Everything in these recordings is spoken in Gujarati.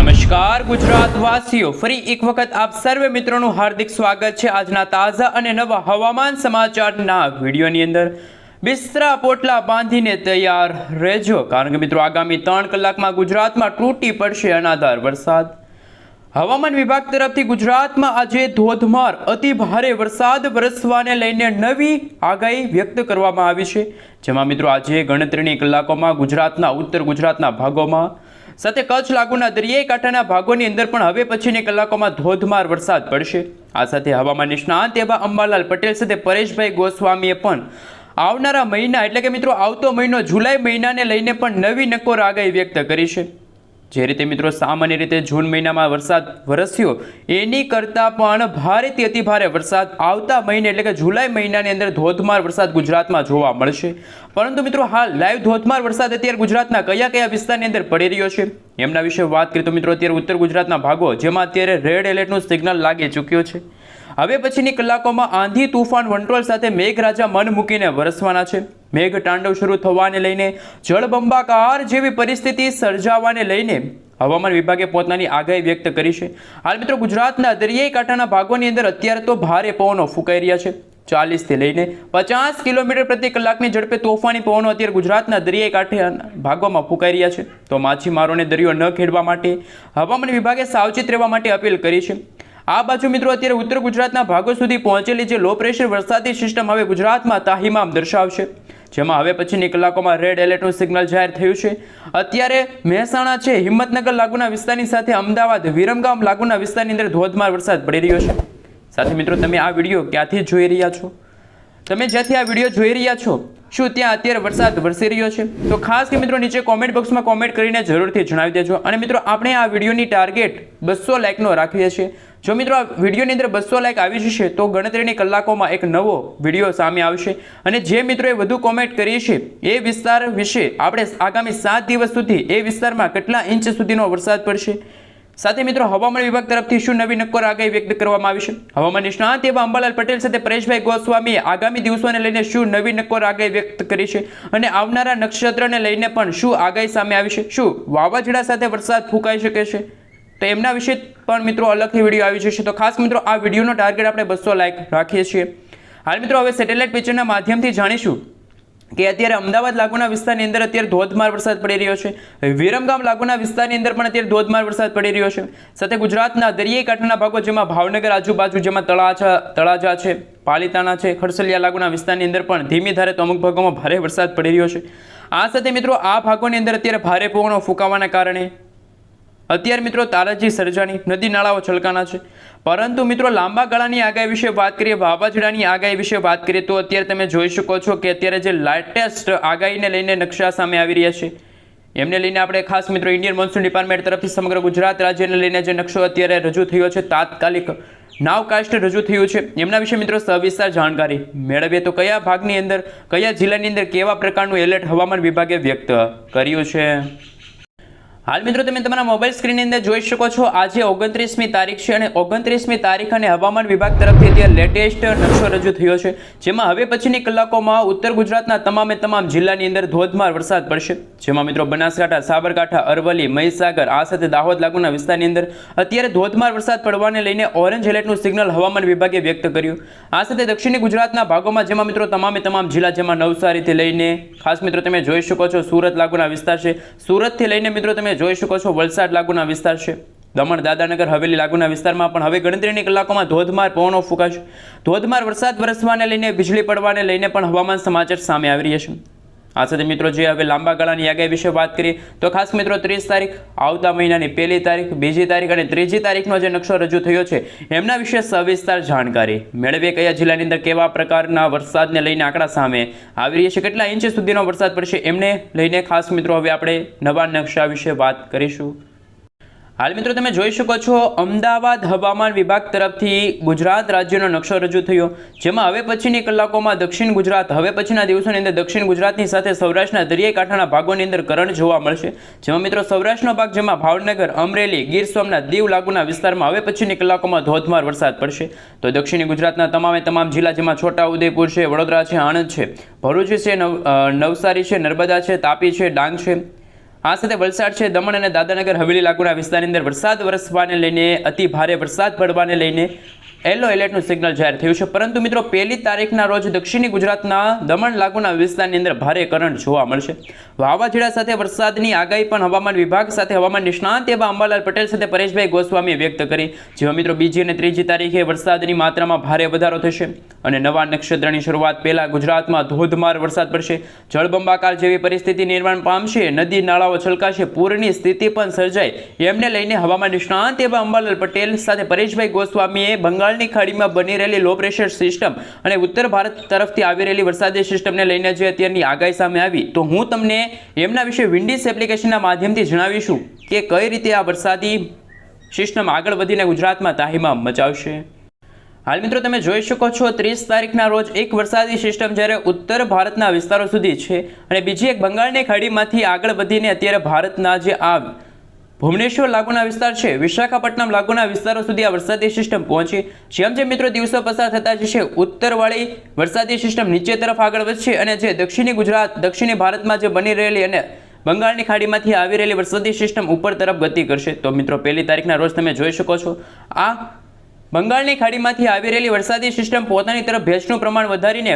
નમસ્કાર ગુજરાત વાસીઓ ફરી એક વખત આપ સર્વે મિત્રોનું હાર્દિક સ્વાગત છે આજના તાજા અને નવા હવામાન સમાચારના વિડીયોની અંદર. બિસ્તરા પોટલા બાંધીને તૈયાર રહેજો. કારણ કે મિત્રો આગામી ત્રણ કલાકમાં ગુજરાતમાં તૂટી પડશે અનાધાર વરસાદ. હવામાન વિભાગ તરફથી ગુજરાતમાં આજે ધોધમાર, અતિ ભારે વરસાદ વરસવાને લઈને નવી આગાહી વ્યક્ત કરવામાં આવી છે. જેમાં મિત્રો આજે ગણતરીની કલાકોમાં ગુજરાતના, ઉત્તર ગુજરાતના ભાગોમાં સાથે કચ્છ લાગુના દરિયાઈ કાંઠાના ભાગોની અંદર પણ હવે પછીની કલાકોમાં ધોધમાર વરસાદ પડશે. આ સાથે હવામાન નિષ્ણાંત એવા અંબાલાલ પટેલ સાથે પરેશભાઈ ગોસ્વામીએ પણ આવનારા મહિના, એટલે કે મિત્રો આવતો મહિનો જુલાઈ મહિનાને લઈને પણ નવી નકોર આગાહી વ્યક્ત કરી છે. જે રીતે મિત્રો સામાન્ય રીતે જૂન મહિનામાં વરસાદ વરસ્યો, એની કરતાં પણ ભારેથી અતિ ભારે વરસાદ આવતા મહિને એટલે કે જુલાઈ મહિનાની અંદર ધોધમાર વરસાદ ગુજરાતમાં જોવા મળશે. પરંતુ મિત્રો હાલ લાઈવ ધોધમાર વરસાદ અત્યારે ગુજરાતના કયા કયા વિસ્તારની અંદર પડી રહ્યો છે? એમના વિશે વાત કરીએ તો મિત્રો અત્યારે ઉત્તર ગુજરાતના ભાગો, જેમાં અત્યારે રેડ એલર્ટનું સિગ્નલ લાગી ચૂક્યો છે. હવે પછીની કલાકોમાં આંધી તુફાન વંટોળ સાથે મેઘરાજા મન મૂકીને વરસવાના છે. મેઘ તાંડવ શરૂ થવાને લઈને જળબંબાકાર જેવી પરિસ્થિતિ સર્જાવાને લઈને હવામાન વિભાગે પોતાની આગાહી વ્યક્ત કરી છે. હાલ મિત્રો ગુજરાતના દરિયાઈ કાંઠાના ભાગોની અંદર અત્યારે તો ભારે પવનો ફૂંકાઈ રહ્યા છે. ચાલીસથી લઈને પચાસ કિલોમીટર પ્રતિ કલાકની ઝડપે તોફાની પવનો અત્યારે ગુજરાતના દરિયાઈ કાંઠે ભાગોમાં ફૂંકાઈ રહ્યા છે. તો માછીમારોને દરિયો ન ખેડવા માટે હવામાન વિભાગે સાવચેત રહેવા માટે અપીલ કરી છે. આ બાજુ મિત્રો અત્યારે ઉત્તર ગુજરાતના ભાગો સુધી પહોંચેલી જે લો પ્રેશર વરસાદી સિસ્ટમ હવે ગુજરાતમાં તાહીમામ દર્શાવશે. જેમાં હવે પછીની કલાકોમાં રેડ એલર્ટનું સિગ્નલ જાહેર થયું છે. અત્યારે મહેસાણા છે, હિંમતનગર લાગુના વિસ્તારની સાથે અમદાવાદ, વિરમગામ લાગુના વિસ્તારની અંદર ધોધમાર વરસાદ પડી રહ્યો છે. સાથે મિત્રો, તમે આ વીડિયો ક્યાંથી જોઈ રહ્યા છો? તમે જ્યાંથી આ વીડિયો જોઈ રહ્યા છો શું ત્યાં અત્યારે વરસાદ વરસી રહ્યો છે? તો ખાસ કે મિત્રો નીચે કોમેન્ટ બોક્સમાં કોમેન્ટ કરીને જરૂરથી જણાવી દેજો. અને મિત્રો, આપણે આ વિડીયોની ટાર્ગેટ બસો લાઇકનો રાખીએ છીએ. જો મિત્રો, આ વિડીયોની અંદર બસો લાઇક આવી જશે, તો ગણતરીની કલાકોમાં એક નવો વીડિયો સામે આવશે. અને જે મિત્રોએ વધુ કોમેન્ટ કરી છે એ વિસ્તાર વિશે આપણે આગામી સાત દિવસ સુધી એ વિસ્તારમાં કેટલા ઇંચ સુધીનો વરસાદ પડશે? સાથે મિત્રો, હવામાન વિભાગ તરફથી શું નવી નક્કોર આગાહી વ્યક્ત કરવામાં આવી છે? હવામાન નિષ્ણાંત એવા અંબાલાલ પટેલ સાથે પરેશભાઈ ગોસ્વામીએ આગામી દિવસોને લઈને શું નવી નક્કોર આગાહી વ્યક્ત કરી છે? અને આવનારા નક્ષત્રને લઈને પણ શું આગાહી સામે આવી છે? શું વાવાઝોડા સાથે વરસાદ ફૂંકાઈ શકે છે? તો એમના વિશે પણ મિત્રો અલગથી વીડિયો આવી જશે. તો ખાસ મિત્રો, આ વિડીયોનો ટાર્ગેટ આપણે બસો લાઇક રાખીએ છીએ. હાલ મિત્રો, હવે સેટેલાઇટ પિક્ચરના માધ્યમથી જાણીશું કે અત્યારે અમદાવાદ લાગુના વિસ્તારની અંદર અત્યારે ધોધમાર વરસાદ પડી રહ્યો છે. વિરમગામ લાગુના વિસ્તારની અંદર પણ અત્યારે ધોધમાર વરસાદ પડી રહ્યો છે. સાથે ગુજરાતના દરિયાઈ કાંઠાના ભાગો જેમાં ભાવનગર આજુબાજુ જેમાં તળાજા તળાજા છે, પાલિતાણા છે, ખડસલિયા લાગુના વિસ્તારની અંદર પણ ધીમી ધારે તો અમુક ભાગોમાં ભારે વરસાદ પડી રહ્યો છે. આ સાથે મિત્રો આ ભાગોની અંદર અત્યારે ભારે પવનો ફૂંકાવાના કારણે અત્યારે મિત્રો તારાજી સર્જાની નદી નાળાઓ છલકાના છે. પરંતુ મિત્રો લાંબા ગાળાની આગાહી વિશે વાત કરીએ, વાવાઝોડાની આગાહી વિશે વાત કરીએ, તો અત્યારે તમે જોઈ શકો છો કે અત્યારે જે લેટેસ્ટ આગાહીને લઈને નકશા સામે આવી રહ્યા છે. એમને લઈને આપણે ખાસ મિત્રો ઇન્ડિયન મોન્સૂન ડિપાર્ટમેન્ટ તરફથી સમગ્ર ગુજરાત રાજ્યને લઈને જે નકશો અત્યારે રજૂ થયો છે, તાત્કાલિક નાવકાસ્ટ રજૂ થયું છે. એમના વિશે મિત્રો સવિસ્તાર જાણકારી મેળવીએ. તો કયા ભાગની અંદર, કયા જિલ્લાની અંદર કેવા પ્રકારનું એલર્ટ હવામાન વિભાગે વ્યક્ત કર્યું છે? હાલ મિત્રો તમે તમારા મોબાઈલ સ્ક્રીનની અંદર જોઈ શકો છો, આજે ઓગણત્રીસમી તારીખ છે અને ઓગણત્રીસમી તારીખ અને હવામાન વિભાગ તરફથી અત્યારે લેટેસ્ટ નકશો રજૂ થયો છે. જેમાં હવે પછીની કલાકોમાં ઉત્તર ગુજરાતના તમામે તમામ જિલ્લાની અંદર ધોધમાર વરસાદ પડશે. જેમાં મિત્રો બનાસકાંઠા, સાબરકાંઠા, અરવલ્લી, મહીસાગર, આ સાથે દાહોદ લાગુના વિસ્તારની અંદર અત્યારે ધોધમાર વરસાદ પડવાને લઈને ઓરેન્જ એલર્ટનું સિગ્નલ હવામાન વિભાગે વ્યક્ત કર્યું. આ સાથે દક્ષિણી ગુજરાતના ભાગોમાં જેમાં મિત્રો તમામે તમામ જિલ્લા જેમાં નવસારીથી લઈને, ખાસ મિત્રો તમે જોઈ શકો છો, સુરત લાગુના વિસ્તાર છે. સુરતથી લઈને મિત્રો તમે જોઈ શકો છો, વલસાડ લાગુના વિસ્તાર છે. દમણ દાદાનગર હવેલી લાગુના વિસ્તારમાં પણ હવે ગણતરીની કલાકોમાં ધોધમાર પવનો ફૂંકાશે. ધોધમાર વરસાદ વરસવાને લઈને, વીજળી પડવાને લઈને પણ હવામાન સમાચાર સામે આવી રહ્યા છે. આ સાથે મિત્રો જે હવે લાંબા ગાળાની આગાહી વિશે વાત કરીએ, તો ખાસ મિત્રો, ત્રીસ તારીખ, આવતા મહિનાની પહેલી તારીખ, બીજી તારીખ અને ત્રીજી તારીખનો જે નકશો રજૂ થયો છે, એમના વિશે સવિસ્તાર જાણકારી. મેળવીએ કયા જિલ્લાની અંદર કેવા પ્રકારના વરસાદને લઈને આંકડા સામે આવી રહ્યા છે, કેટલા ઇંચ સુધીનો વરસાદ પડશે એમને લઈને ખાસ મિત્રો, હવે આપણે નવા નકશા વિશે વાત કરીશું. હાલ મિત્રો તમે જોઈ શકો છો, અમદાવાદ હવામાન વિભાગ તરફથી ગુજરાત રાજ્યનો નકશો રજૂ થયો. જેમાં હવે પછીની કલાકોમાં દક્ષિણ ગુજરાત, હવે પછીના દિવસોની અંદર દક્ષિણ ગુજરાતની સાથે સૌરાષ્ટ્રના દરિયાઈ કાંઠાના ભાગોની અંદર કરંટ જોવા મળશે. જેમાં મિત્રો સૌરાષ્ટ્રનો ભાગ, જેમાં ભાવનગર, અમરેલી, ગીર સોમનાથ, દીવ લાગુના વિસ્તારમાં હવે પછીની કલાકોમાં ધોધમાર વરસાદ પડશે. તો દક્ષિણ ગુજરાતના તમામે તમામ જિલ્લા, જેમાં છોટા ઉદેપુર છે, વડોદરા છે, આણંદ છે, ભરૂચ છે, નવ નવસારી છે, નર્મદા છે, તાપી છે, ડાંગ છે આ સાથે વલસાડ છે, દમણ અને દાદાનગર હવેલી લાગુના વિસ્તારની અંદર વરસાદ વરસવાને લઈને અતિ ભારે વરસાદ પડવાને લઈને યલો એલર્ટનું સિગ્નલ જાહેર થયું છે. પરંતુ મિત્રો, પહેલી તારીખના રોજ દક્ષિણી ગુજરાતના દમણ લાગુના વિસ્તારની અંદર ભારે કરંટ જોવા મળશે. વાવાઝોડા સાથે વરસાદની આગાહી પણ હવામાન વિભાગ સાથે હવામાન નિષ્ણાંત એવા અંબાલાલ પટેલ સાથે પરેશભાઈ ગોસ્વામીએ વ્યક્ત કરી. જેમાં મિત્રો, બીજી અને ત્રીજી તારીખે વરસાદની માત્રામાં ભારે વધારો થશે અને નવા નક્ષત્રની શરૂઆત પહેલા ગુજરાતમાં ધોધમાર વરસાદ પડશે. જળબંબાકાર જેવી પરિસ્થિતિ નિર્માણ પામશે, નદી નાળાઓ છલકાશે, પૂરની સ્થિતિ પણ સર્જાય. એમને લઈને હવામાન નિષ્ણાંત એવા અંબાલાલ પટેલ સાથે પરેશભાઈ ગોસ્વામીએ બંગાળની ખાડીમાં બની રહેલી લો પ્રેશર સિસ્ટમ અને ઉત્તર ભારત તરફથી આવી રહેલી વરસાદી સિસ્ટમને લઈને જે અત્યારની આગાહી સામે આવી, તો હું તમને એમના વિશે વિન્ડીઝ એપ્લિકેશનના માધ્યમથી જણાવીશું કે કઈ રીતે આ વરસાદી સિસ્ટમ આગળ વધીને ગુજરાતમાં તાહીમાં મચાવશે. હાલ મિત્રો તમે જોઈ શકો છો, ત્રીસ તારીખના રોજ એક વરસાદી સિસ્ટમ જ્યારે ઉત્તર ભારતના વિસ્તારો સુધી છે અને બીજી એક બંગાળની ખાડીમાંથી આગળ વધીને અત્યારે ભારતના જે આ ભુવનેશ્વર લાગુના વિસ્તાર છે. વિશાખાપટ્ટનમ લાગુના વિસ્તારો સુધી આ વરસાદી સિસ્ટમ પહોંચી. જેમ જેમ મિત્રો દિવસો પસાર થતા જશે, ઉત્તરવાળી વરસાદી સિસ્ટમ નીચે તરફ આગળ વધશે અને જે દક્ષિણી ગુજરાત, દક્ષિણી ભારતમાં જે બની રહેલી અને બંગાળની ખાડીમાંથી આવી રહેલી વરસાદી સિસ્ટમ ઉપર તરફ ગતિ કરશે. તો મિત્રો, પહેલી તારીખના રોજ તમે જોઈ શકો છો. આ બંગાળની ખાડીમાંથી આવી રહેલી વરસાદી સિસ્ટમ પોતાની તરફ ભેજનું પ્રમાણ વધારીને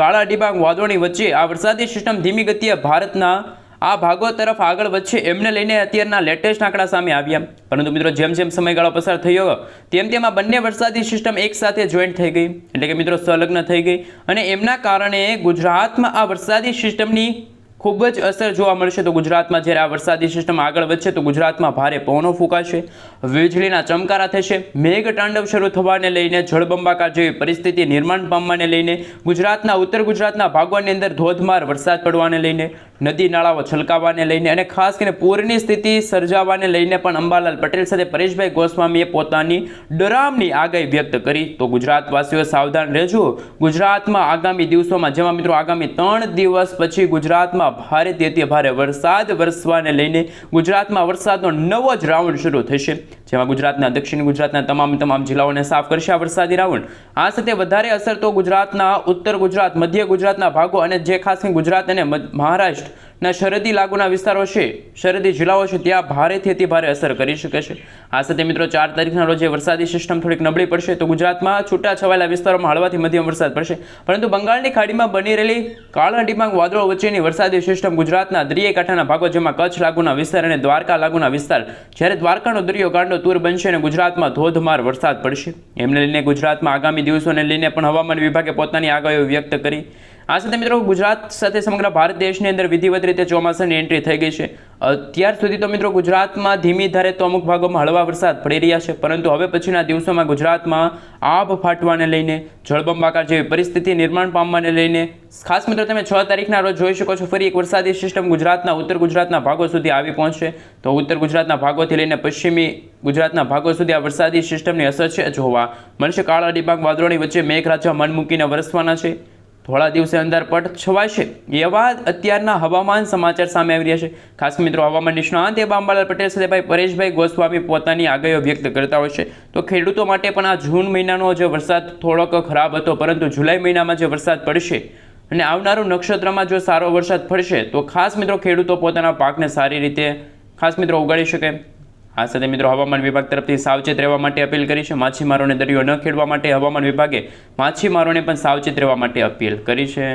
કાળા ડિબાંગ વાદળોની વચ્ચે આ વરસાદી સિસ્ટમ ધીમી ગતિએ ભારતના આ ભાગો તરફ આગળ વધશે એમને લઈને અત્યારના લેટેસ્ટ આંકડા સામે આવ્યા. પરંતુ મિત્રો, જેમ જેમ સમયગાળો પસાર થયો, તેમ તેમ આ બંને વરસાદી સિસ્ટમ એકસાથે જોઈન્ટ થઈ ગઈ. એટલે કે મિત્રો, સંલગ્ન થઈ ગઈ. અને એમના કારણે ગુજરાતમાં આ વરસાદી સિસ્ટમની ખૂબ જ અસર જોવા મળશે. તો ગુજરાતમાં જ્યારે આ વરસાદી સિસ્ટમ આગળ વધશે, તો ગુજરાતમાં ભારે પવનો ફૂંકાશે, વીજળીના ચમકારા થશે મેઘ તાંડવ શરૂ થવાને લઈને, જળબંબાકાર જેવી પરિસ્થિતિ, નિર્માણ પામવાને લઈને, ગુજરાતના, ઉત્તર ગુજરાતના ભાગોની અંદર ધોધમાર વરસાદ પડવાને લઈને નદી નાળાઓ છલકાવાને લઈને અને ખાસ કરીને પૂરની સ્થિતિ સર્જાવાને લઈને પણ અંબાલાલ પટેલ સાથે પરેશભાઈ ગોસ્વામીએ પોતાની ડરામની આગાહી વ્યક્ત કરી. તો ગુજરાતવાસીઓ સાવધાન રહેજો. ગુજરાતમાં આગામી દિવસોમાં, જેમાં મિત્રો આગામી ત્રણ દિવસ પછી ગુજરાતમાં ભારે તેથી ભારે વરસાદ વરસવાને લઈને ગુજરાતમાં વરસાદનો નવો જ રાઉન્ડ શરૂ થશે. જેમાં ગુજરાતના દક્ષિણ, ગુજરાતના તમામ તમામ જિલ્લાઓને સાફ કરશે આ વરસાદી રાઉન્ડ. આ સાથે વધારે અસર તો ગુજરાતના ઉત્તર ગુજરાત, મધ્ય ગુજરાતના ભાગો અને જે ખાસ કરીને ગુજરાત અને just મહારાષ્ટ્રના શરદી લાગુના વિસ્તારો છે, શરદી જિલ્લાઓ છે, ત્યાં ભારેથી અતિ ભારે અસર કરી શકે છે. આ સાથે મિત્રો, ચાર તારીખના રોજે વરસાદી સિસ્ટમ થોડીક નબળી પડશે તો ગુજરાતમાં છૂટા છવાયેલા વિસ્તારોમાં હળવાથી મધ્યમ વરસાદ પડશે. પરંતુ બંગાળની ખાડીમાં બની રહેલી કાળા ડિબાંગ વાદળો વચ્ચેની વરસાદી સિસ્ટમ ગુજરાતના દરિયાઈ કાંઠાના ભાગો, જેમાં કચ્છ લાગુના વિસ્તાર અને દ્વારકા લાગુના વિસ્તાર. જ્યારે દ્વારકાનો દરિયો ગાંડો તૂર બનશે અને ગુજરાતમાં ધોધમાર વરસાદ પડશે. એમને લઈને ગુજરાતમાં આગામી દિવસોને લઈને પણ હવામાન વિભાગે પોતાની આગાહીઓ વ્યક્ત કરી. આ સાથે મિત્રો, ગુજરાત સાથે સમગ્ર ભારત દેશની અંદર વિધિવત રીતે ચોમાસાની એન્ટ્રી થઈ ગઈ છે. અત્યાર સુધી તો મિત્રો ગુજરાતમાં ધીમી ધારે તો અમુક ભાગોમાં હળવા વરસાદ પડી રહ્યા છે, પરંતુ હવે પછીના દિવસોમાં ગુજરાતમાં આભ ફાટવાને લઈને, જળબંબાકાર જેવી પરિસ્થિતિ નિર્માણ પામવાને લઈને, ખાસ મિત્રો તમે છ તારીખના રોજ જોઈ શકો છો, ફરી એક વરસાદી સિસ્ટમ ગુજરાતના, ઉત્તર ગુજરાતના ભાગો સુધી આવી પહોંચશે. તો ઉત્તર ગુજરાતના ભાગોથી લઈને પશ્ચિમી ગુજરાતના ભાગો સુધી આ વરસાદી સિસ્ટમની અસર છે જોવા. મળશે કાળા ડિબાંગ વાદળોની વચ્ચે મેઘરાજા મન મૂકીને વરસવાના છે. થોડા દિવસે અંધારપટ છવાશે. એવા અત્યારના હવામાન સમાચાર સામે આવી રહ્યા છે. ખાસ મિત્રો, હવામાન નિષ્ણાંત એવા અંબાલાલ પટેલ સાથે ભાઈ પરેશભાઈ ગોસ્વામી પોતાની આગાહીઓ વ્યક્ત કરતા હોય છે. તો ખેડૂતો માટે પણ આ જૂન મહિનાનો જે વરસાદ થોડોક ખરાબ હતો, પરંતુ જુલાઈ મહિનામાં જે વરસાદ પડશે અને આવનારું નક્ષત્રમાં જો સારો વરસાદ પડશે, તો ખાસ મિત્રો ખેડૂતો પોતાના પાકને સારી રીતે, ખાસ મિત્રો, ઉગાડી શકે. આ સાથે મિત્રો હવામાન વિભાગ તરફથી સાવચેત રહેવા માટે અપીલ કરી છે. માછીમારોને દરિયો ન ખેડવા માટે હવામાન વિભાગે માછીમારોને પણ સાવચેત રહેવા માટે અપીલ કરી છે.